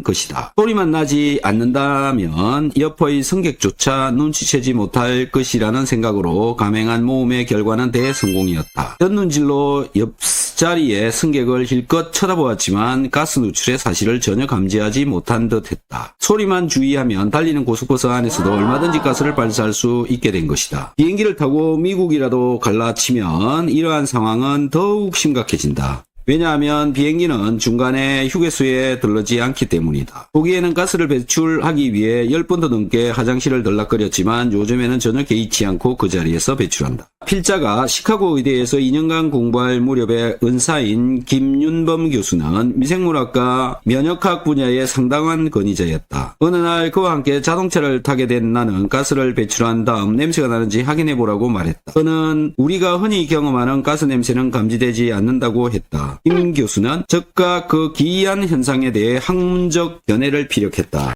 것이다. 소리만 나지 않는다면 여포의 승객조차 눈치채지 못할 것이라는 생각으로 감행한 모험의 결과는 대성공이었다. 뜬눈질로 옆자리에 승객을 힐껏 쳐다보았지만 가스 누출의 사실을 전혀 감지하지 못한 듯했다. 소리만 주의하면 달리는 고속버스 안에서도 얼마든지 가스를 발사할 수 있게 된 것이다. 비행기를 타고 미국이라도 갈라치면 이러한 상황은 더욱 심각해진다. 왜냐하면 비행기는 중간에 휴게소에 들르지 않기 때문이다. 보기에는 가스를 배출하기 위해 10번도 넘게 화장실을 들락거렸지만 요즘에는 전혀 개의치 않고 그 자리에서 배출한다. 필자가 시카고 의대에서 2년간 공부할 무렵에 은사인 김윤범 교수는 미생물학과 면역학 분야의 상당한 권위자였다. 어느 날 그와 함께 자동차를 타게 된 나는 가스를 배출한 다음 냄새가 나는지 확인해 보라고 말했다. 그는 우리가 흔히 경험하는 가스 냄새는 감지되지 않는다고 했다. 김 교수는 즉각 그 기이한 현상에 대해 학문적 견해를 피력했다.